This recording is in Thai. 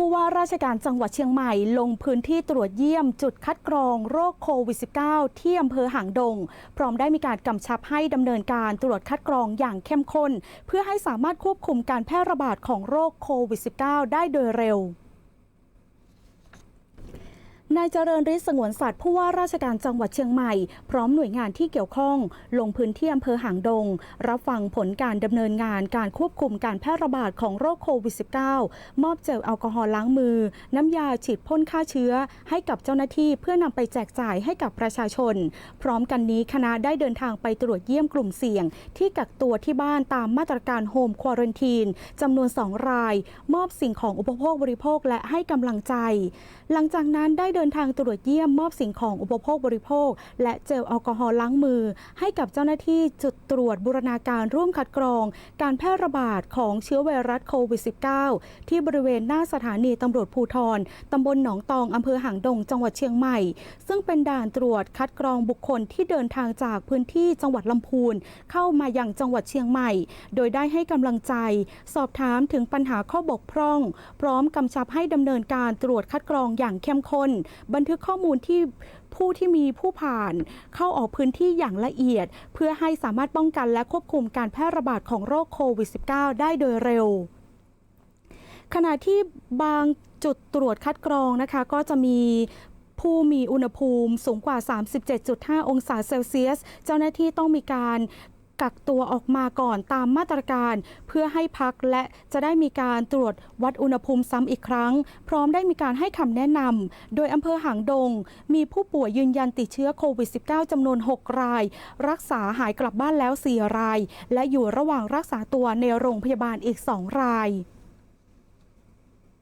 ผู้ว่าราชการจังหวัดเชียงใหม่ลงพื้นที่ตรวจเยี่ยมจุดคัดกรองโรคโควิด -19 ที่อำเภอหางดง พร้อมได้มีการกำชับให้ดำเนินการตรวจคัดกรองอย่างเข้มข้น เพื่อให้สามารถควบคุมการแพร่ระบาดของโรคโควิด -19 ได้โดยเร็ว นายเจริญฤทธิ์สงวนสัตว์ผู้ว่าราชการจังหวัดเชียงใหม่ พร้อมหน่วยงานที่เกี่ยวข้อง ลงพื้นที่อำเภอหางดง รับฟังผลการดำเนินงานการควบคุมการแพร่ระบาดของโรคโควิด -19 มอบเจลแอลกอฮอล์ล้างมือ น้ำยาฉีดพ่นฆ่าเชื้อ ให้กับเจ้าหน้าที่เพื่อนำไปแจกจ่ายให้กับประชาชน พร้อมกันนี้คณะได้เดินทางไปตรวจเยี่ยมกลุ่มเสี่ยง ที่กักตัวที่บ้านตามมาตรการโฮมควอรันทีนจำนวน 2 ราย มอบสิ่งของอุปโภคบริโภคและให้กำลังใจ หลังจากนั้นได้เดินทางตรวจเยี่ยมมอบสิ่งของอุปโภคบริโภค และเจลแอลกอฮอล์ล้างมือ ให้กับเจ้าหน้าที่จุดตรวจบูรณาการร่วมคัดกรอง การแพร่ระบาดของเชื้อไวรัสโควิด -19 ที่บริเวณหน้าสถานีตำรวจภูทรตำบลหนองตองอำเภอหางดงจังหวัดเชียงใหม่ ซึ่งเป็นด่านตรวจคัดกรองบุคคลที่เดินทางจากพื้นที่จังหวัดลำพูน เข้ามาอยังจังหวัดเชียงใหม่ โดยได้ให้กำลังใจ สอบถามถึงปัญหาข้อบกพร่อง พร้อมกำชับให้ดำเนินการตรวจคัดกรองอย่างเข้มข้นบันทึกข้อมูลที่ผู้ที่มีผู้ผ่านเข้าออกพื้นที่อย่างละเอียด เพื่อให้สามารถป้องกันและควบคุมการแพร่ระบาดของโรคโควิด -19 ได้โดยเร็ว ขณะที่บางจุดตรวจคัดกรองนะคะก็จะมีผู้มีอุณหภูมิสูงกว่า 37.5 องศาเซลเซียส เจ้าหน้าที่ต้องมีการ กักตัวออกมาก่อนตามมาตรการ เพื่อให้พักและจะได้มีการตรวจวัดอุณหภูมิซ้ำอีกครั้ง พร้อมได้มีการให้คำแนะนำโดยอำเภอหางดง มีผู้ป่วยยืนยันติดเชื้อโควิด -19 จำนวน 6 ราย รักษาหายกลับบ้านแล้ว 4 ราย และอยู่ระหว่างรักษาตัวในโรงพยาบาลอีก 2 ราย